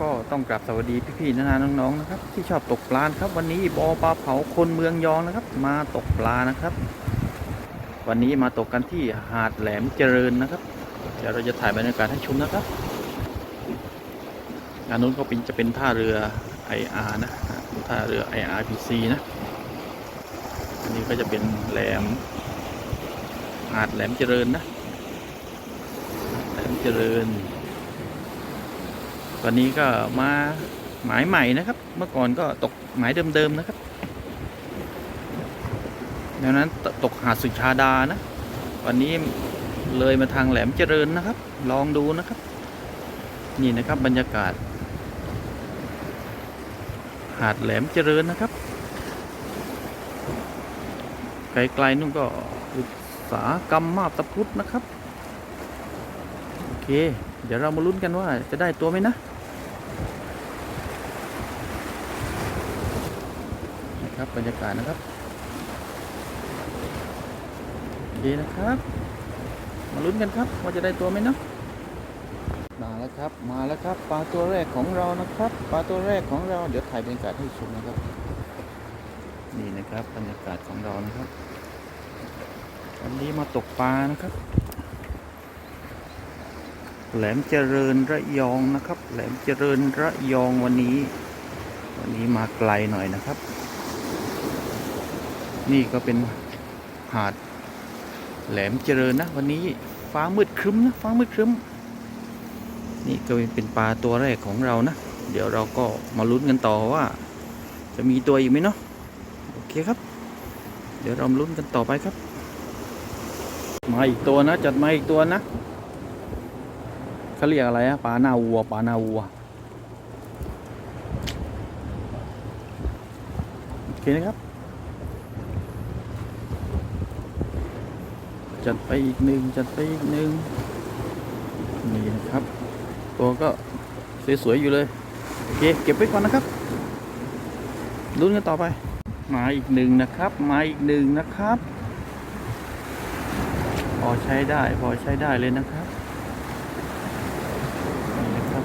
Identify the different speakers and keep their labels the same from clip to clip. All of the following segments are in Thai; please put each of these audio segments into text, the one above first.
Speaker 1: ก็ต้องกราบสวัสดีพี่ๆนานาน้องๆนะครับ ที่ชอบตกปลานครับ วันนี้บอปลาเผาคนเมืองยองนะครับ มาตกปลานะครับ วันนี้มาตกกันที่หาดแหลมเจริญนะครับเดี๋ยวเราจะถ่ายบรรยากาศให้ชมนะครับงานนู้นก็เป็นจะเป็นท่าเรือ IR นะท่าเรือ IRPC นะอันนี้ก็จะเป็นแหลมหาดแหลมเจริญนะแหลมเจริญ ตอนนี้ก็มาหมายใหม่นะครับ เมื่อก่อนก็ตกหมายเดิมๆนะครับดังนั้นตตกหาดสุชาดานะ วันนี้เลยมาทางแหลมเจริญนะครับ ลองดูนะครับ นี่นะครับบรรยากาศ หาดแหลมเจริญนะครับ ไกลๆนู่นก็อุตสาหกรรมมาบตะพุธนะครับ โอเค เดี๋ยวเรามาลุ้นกันว่าจะได้ตัวไหมนะนะ ครับบรรยากาศนะครับ ดีนะครับ มาลุ้นกันครับว่าจะได้ตัวไหมเนาะมาแล้วครับ มาแล้วครับปลาตัวแรกของเรานะครับปลาตัวแรกของเราเดี๋ยวถ่ายบรรยากาศให้ชมนะครับ นี่นะครับบรรยากาศของเรานะครับวันนี้มาตกปลานะครับ แหลมเจริญระยองนะครับ แหลมเจริญระยองวันนี้ วันนี้มาไกลหน่อยนะครับ นี่ก็เป็นหาดแหลมเจริญนะ วันนี้ฟ้ามืดครึ้มนะฟ้ามืดครึ้ม นี่ก็เป็นปลาตัวแรกของเรานะ เดี๋ยวเราก็มาลุ้นกันต่อว่า จะมีตัวอีกไหมเนาะโอเคครับ เดี๋ยวเรามาลุ้นกันต่อไปครับ มาอีกตัวนะ จัดมาอีกตัวนะเขาเรียกอะไรอะปลาหน้าวัวปลาหน้าวัวโอเคนะครับ จัดไปอีกหนึ่งจัดไปอีกหนึ่งนี่นะครับ ตัวก็สวยๆอยู่เลย โอเค เก็บไว้ก่อนนะครับลุ้นกันต่อไป มาอีกหนึ่งนะครับ มาอีกหนึ่งนะครับ พอใช้ได้ พอใช้ได้เลยนะครับนี่นะครับ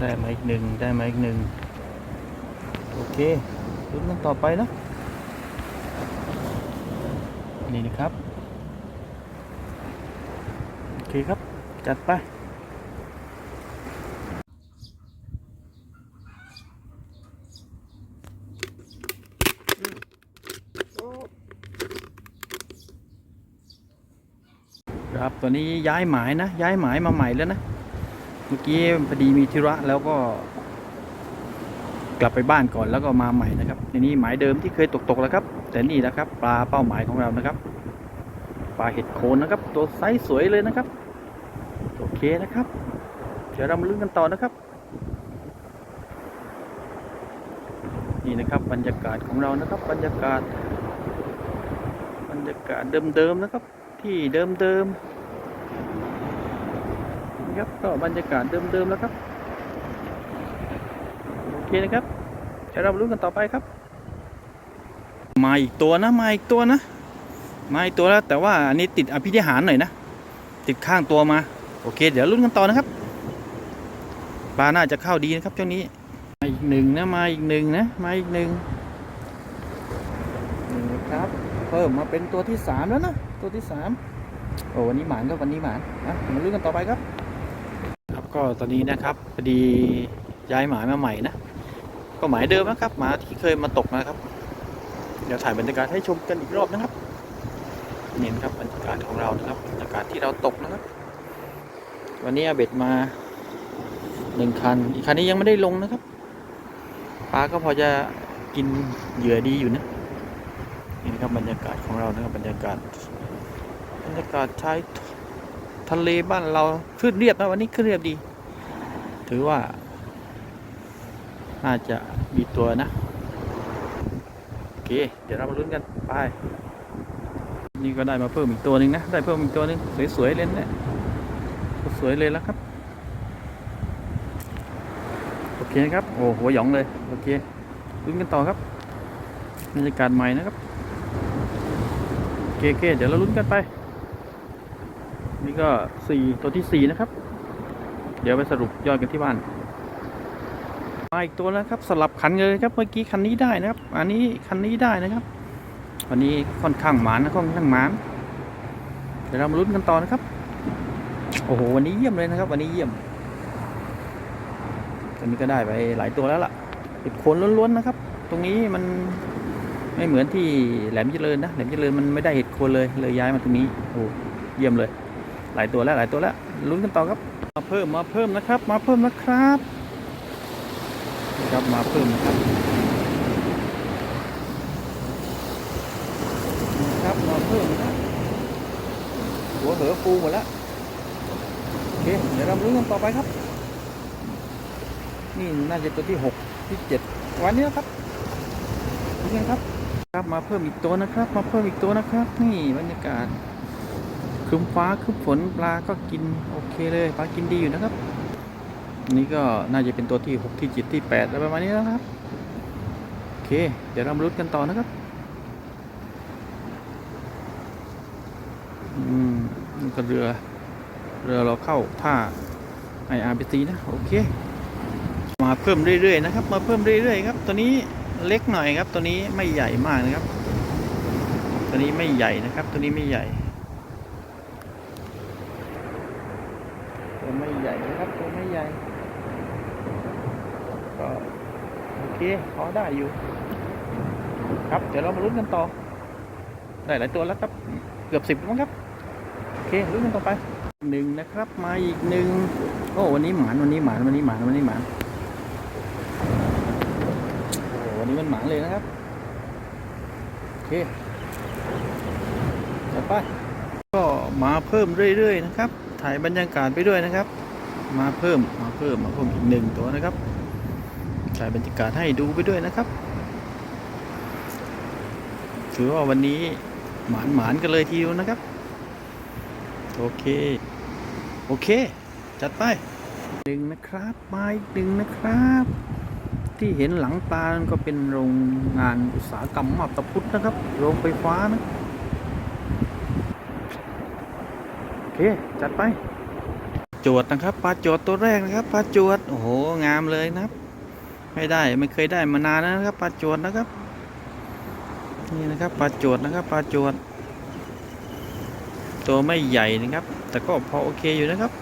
Speaker 1: ได้มาอีกหนึ่งได้มาอีกหนึ่งโอเคลุ้นกันต่อไปนะ นี่นะครับ โอเคครับ จัดไปครับตัวนี้ย้ายหมายนะ ย้ายหมายมาใหม่แล้วนะ เมื่อกี้พอดีมีธุระแล้วก็กลับไปบ้านก่อนแล้วก็มาใหม่นะครับทีนี้หมายเดิมที่เคยตกตกๆแล้วครับ แต่นี่นะครับ ปลาเป้าหมายของเรานะครับ ปลาเห็ดโคนนะครับ ตัวไซส์สวยเลยนะครับ โอเคนะครับ เดี๋ยวเรามาลุ้นกันต่อนะครับ นี่นะครับบรรยากาศของเรานะครับ บรรยากาศ บรรยากาศเดิมๆนะครับ ที่เดิมๆนะครับก็บรรยากาศเดิมๆแล้วครับโอเคนะครับเดี๋ยวเรามาลุ้นกันต่อไปครับ มาอีกตัวนะมาอีกตัวนะมาอีกตัวแล้วแต่ว่าอันนี้ติดอภิธิหารหน่อยนะ ติดข้างตัวมา โอเค เดี๋ยวลุ้นกันต่อนะครับปลาน่าจะเข้าดีนะครับช่วงนี้มาอีกหนึ่งนะมาอีกหนึ่งนะมาอีกหนึ่งนี่ครับเพิ่มมาเป็นตัวที่สามแล้วนะตัวที่สามโอ้วันนี้หมานก็วันนี้หมานนะมาลุ้นกันต่อไปครับ ครับก็ตอนนี้นะครับพอดีย้ายหมามาใหม่นะก็หมายเดิมนะครับหมาที่เคยมาตกนะครับ เดี๋ยวถ่ายบรรยากาศให้ชมกันอีกรอบนะครับนี่นะครับบรรยากาศของเรานะครับบรรยากาศที่เราตกนะครับ วันนี้อาเบ็ดมาหนึ่งคัน อีกคันนี้ยังไม่ได้ลงนะครับปลาก็พอจะกินเหยื่อดีอยู่นะนี่นะครับบรรยากาศของเรานะครับบรรยากาศ บรรยากาศชายทะเลบ้านเราขึ้นเรียบนะวันนี้ขึ้นเรียบดี ถือว่าน่าจะมีตัวนะ เค เดี๋ยวเรามาลุ้นกัน ไป นี่ก็ได้มาเพิ่มอีกตัวหนึ่งนะ ได้เพิ่มอีกตัวหนึ่งสวยๆ เลยนะสวยเลยแล้วครับ โอเคนะครับ โอ้หัวหยองเลย โอเค ลุ้นกันต่อครับบรรยากาศใหม่นะครับเคโอเคเดี๋ยวเราลุ้นกันไป นี่ก็สี่ตัวที่สี่นะครับ เดี๋ยวไปสรุปยอดกันที่บ้าน มาอีกตัวแล้วครับสลับคันเลยครับเมื่อกี้คันนี้ได้นะครับ อันนี้คันนี้ได้นะครับ วันนี้ค่อนข้างหมานนะค่อนข้างหมานเดี๋ยวเรามาลุ้นกันต่อนะครับ โอ้โหวันนี้เยี่ยมเลยนะครับ วันนี้เยี่ยมตอนนี้ก็ได้ไปหลายตัวแล้วล่ะติดโคนล้วนๆนะครับ ตรงนี้มันไม่เหมือนที่แหลมเจริญนะแหลมเจริญมันไม่ได้เห็ดโคนเลยเลยย้ายมาตรงนี้โอ้เยี่ยมเลย หลายตัวแล้วหลายตัวแล้วลุ้นกันต่อครับ มาเพิ่มมาเพิ่มนะครับ มาเพิ่มนะครับ ครับมาเพิ่มนะครับครับมาเพิ่มนะครับหัวเหอฟูหมดแล้วโอเคเดี๋ยวเราลุ้นกันต่อไปครับ นี่น่าจะตัวที่หกที่เจ็ดวันนี้นะครับนี่ไงครับครับมาเพิ่มอีกตัวนะครับ มาเพิ่มอีกตัวนะครับ นี่บรรยากาศครึ้มฟ้าครึ้มฝนปลาก็กินโอเคเลยปลากินดีอยู่นะครับ นี่ก็น่าจะเป็นตัวที่หกที่เจ็ดที่แปดอะไรประมาณนี้นะครับ โอเค เดี๋ยวเรามาลุ้นกันต่อนะครับ อืมนี่ก็เรือ เรือเราเข้าท่าไออารบีซีนะ โอเค มาเพิ่มเรื่อยๆนะครับ มาเพิ่มเรื่อยๆครับ ตัวนี้เล็กหน่อยครับ ตัวนี้ไม่ใหญ่มากนะครับ ตัวนี้ไม่ใหญ่นะครับ ตัวนี้ไม่ใหญ่ตัวไม่ใหญ่นะครับตัวไม่ใหญ่ ก็โอเคพอได้อยู่ ครับเดี๋ยวเรามาลุ้นกันต่อ ได้หลายตัวแล้วครับ เกือบสิบแล้วมั้งครับ โอเคลุ้นกันต่อไปหนึ่งนะครับ มาอีกหนึ่งโอ้วันนี้หมานวันนี้หมานวันนี้หมานวันนี้หมานโอ้วันนี้มันหมานเลยนะครับ โอเคต่อไป ก็มาเพิ่มเรื่อยๆนะครับ ถ่ายบรรยากาศไปด้วยนะครับ มาเพิ่มมาเพิ่มมาเพิ่มอีกหนึ่งตัวนะครับ ถ่ายบรรยากาศให้ดูไปด้วยนะครับ ถือว่าวันนี้หมานหมานกันเลยทีเดียวนะครับ โอเค โอเค จัดไปหนึ่งนะครับมาอีกหนึ่งนะครับ ที่เห็นหลังตาก็เป็นโรงงานอุตสาหกรรมมาบตะพุทธนะครับ โรงไฟฟ้านะ โอเค จัดไป โจทย์นะครับปลาโจทย์ตัวแรกนะครับปลาโจทย์โอ้โห งามเลยนะครับ ไม่ได้ไม่เคยได้มานานแล้วนะครับปลาโจทย์นะครับ นี่นะครับปลาโจทย์นะครับปลาโจทย์ตัวไม่ใหญ่นะครับ แต่ก็พอโอเคอยู่นะครับ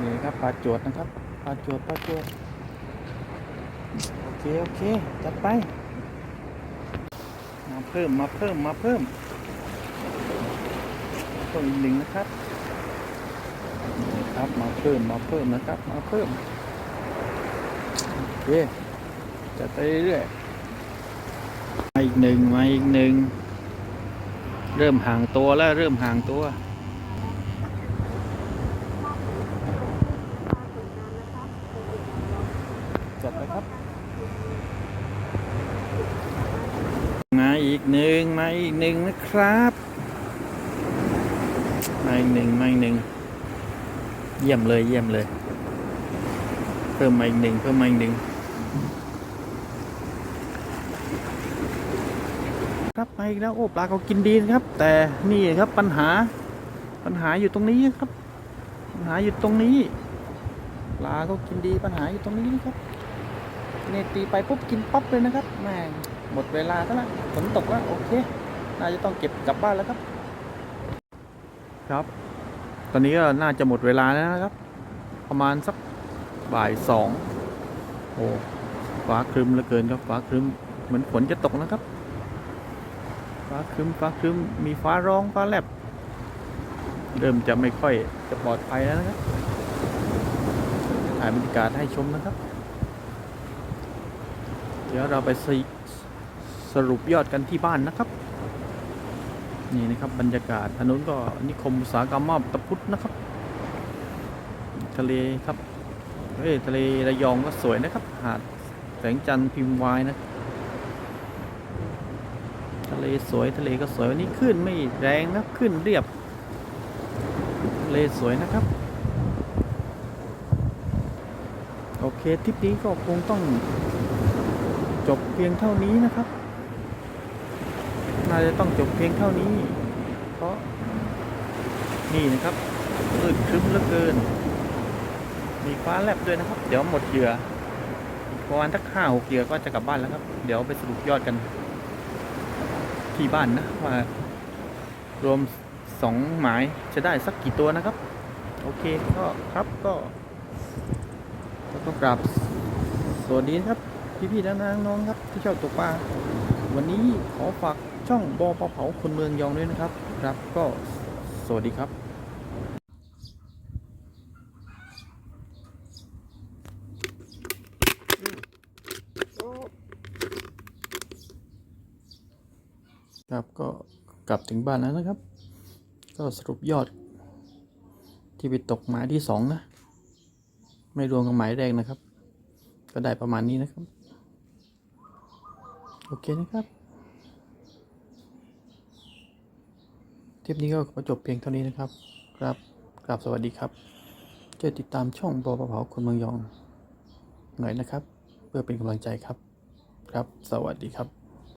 Speaker 1: นี่นะครับปลาโจทย์นะครับปลาโจทย์ปลาโจทย์โอเคโอเคจัดไป มาเพิ่มมาเพิ่มมาเพิ่มเพิ่มอีกหนึ่งนะครับนี่ครับมาเพิ่มมาเพิ่มนะครับมาเพิ่ม เคจัดไปเรื่อยมาอีกหนึ่งมาอีกหนึ่งเริ่มห่างตัวแล้วเริ่มห่างตัวจัดไปครับ มาอีกหนึ่งมาอีกหนึ่งนะครับมาอีกหนึ่งมาอีกหนึ่งเยี่ยมเลยเยี่ยมเลย เพิ่มมาอีกหนึ่งเพิ่มมาอีกหนึ่ง ครับมาอีกแล้วโอ้ปลาเขากินดีนะครับ แต่นี่ครับปัญหาปัญหาอยู่ตรงนี้ครับ ปัญหาอยู่ตรงนี้ปลาเขากินดีปัญหาอยู่ตรงนี้ครับเนี่ยตีไปปุ๊บกินป๊อปเลยนะครับแม่งหมดเวลาแล้วละฝนตกแล้วโอเคน่าจะต้องเก็บกลับบ้านแล้วครับ ครับ ตอนนี้ก็น่าจะหมดเวลาแล้วนะครับ ประมาณสักบ่ายสองโอ้ ฟ้าครึมเหลือเกินครับฟ้าครึมเหมือนฝนจะตกนะครับ ฟ้าครึมฟ้าครึมมีฟ้าร้องฟ้าแลบเริ่มจะไม่ค่อยจะปลอดภัยแล้วนะครับถ่ายบรรยากาศให้ชมนะครับ เดี๋ยวเราไปสรุสรุปยอดกันที่บ้านนะครับ นี่นะครับบรรยากาศถนนก็นิคมอุตสาหกรรมมาบตะพุธนะครับ ทะเลครับเอ้ยทะเลระยองก็สวยนะครับหาด แสงจันทร์พิมพ์วายนะ ทะเลสวยทะเลก็สวยวันนี้ขึ้นไม่แรงนะขึ้นเรียบ ทะเลสวยนะครับ โอเคทริปนี้ก็คงต้องจบเพียงเท่านี้นะครับ น่าจะต้องจบเพียงเท่านี้ เพราะนี่นะครับมืดครึ้มเหลือเกิน มีฟ้าแลบด้วยนะครับ เดี๋ยวหมดเหยื่อ ประมาณสักห้าหกเหยื่อก็จะกลับบ้านแล้วครับ เดี๋ยวไปสรุปยอดกัน ที่บ้านนะว่ารวมสองหมายจะได้สักกี่ตัวนะครับ โอเคก็ครับก็ก็ต้องกราบสวัสดีครับ พี่ๆน้องๆน้องๆครับที่ชอบตกปลาวันนี้ขอฝากช่องบอปลาเผาคนเมืองยองด้วยนะครับ ครับก็สวัสดีครับ ครับ ก็กลับถึงบ้านแล้วนะครับ ก็สรุปยอด ที่ไปตกหมายที่สองนะ ไม่รวมกับหมายแรกนะครับ ก็ได้ประมาณนี้นะครับ โอเคนะครับทริปนี้ก็จบเพียงเท่านี้นะครับ ครับกราบสวัสดีครับช่วยติดตามช่องบอประเผาคนเมืองยองหน่อยนะครับ เพื่อเป็นกำลังใจครับ ครับ สวัสดีครับ